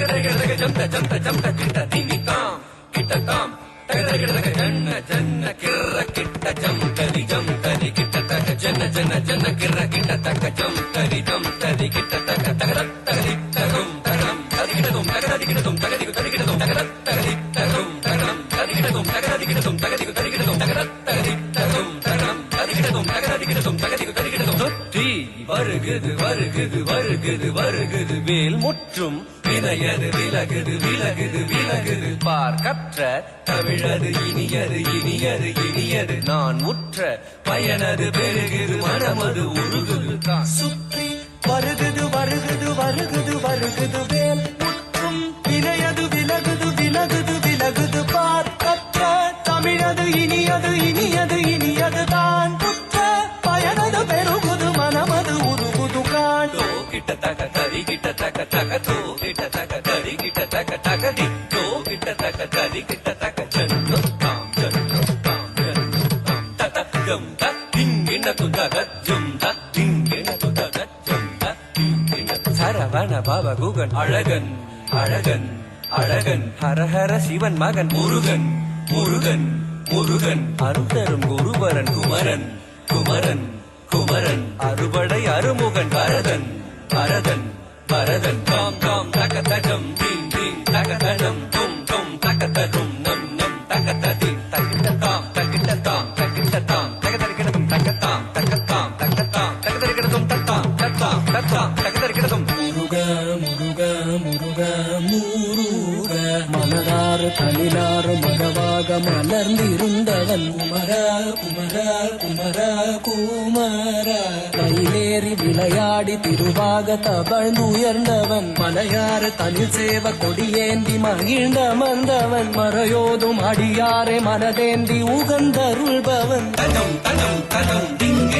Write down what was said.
திமிதாம் தகதகிட தக ஜந்த ஜந்த ஜந்த கிட்ட திமிதாம் கிட்டதாம் தகதகிட தக ஜன்ன ஜன்ன கிர்ர கிட்ட ஜம் தரி கிட்ட தக ஜன்ன ஜன்ன ஜன்ன கிர்ர கிட்ட தக ஜம் தரி கிட்ட தக தகத தகதி தகும் தகம் ததிகிடதும் தகததிகிடதும் தகதிகு ததிகிடதும் தகத தகதி தகும் தகம் ததிகிடதும் தகததிகிடதும் தகதிகு ததிகிடதும் தகத தகதி தகும் தகம் வருகுது வருகுது வருகுது வருகுது வருகுது வேல் முற்றும். வினையது விலகுது விலகுது விலகுது. பார் கற்ற தமிழது இனியது இனியது இனியது. நான் முற்ற பயனது பெருகுது மனமது உருகுது. தான் சுற்றி வருகுது வருகுது வருகுது வருகுது தத ஜம் த திங்கின துதக ஜம் த திங்கின துதக ஜம் த சரவண பாபகுகன் அழகன் அழகன் அழகன். ஹரஹர சிவன் மகன் முருகன் முருகன் முருகன். அருந்தரும் குருவரன் குமரன் குமரன் குமரன். அறுபடை அருமுகன் பரதன் பரதன் பரதன். காம் காம் தக தகம் தீம் தீம் தக தும் மூரூர முருக மலராறு தனிலாறு மகவாக மலர்ந்திருந்தவன். குமர குமர குமர குமர கையிலேறி விளையாடி திருவாக தவழ்ந்து உயர்ந்தவன் மலையாறு தனில் சேவ கொடியேந்தி மகிழ்ந்த மந்தவன் மறையோதும் அடியாரே மனதேந்தி உகந்தருள்பவன். தஜம் தஜம் தஜம் திங்கினத்து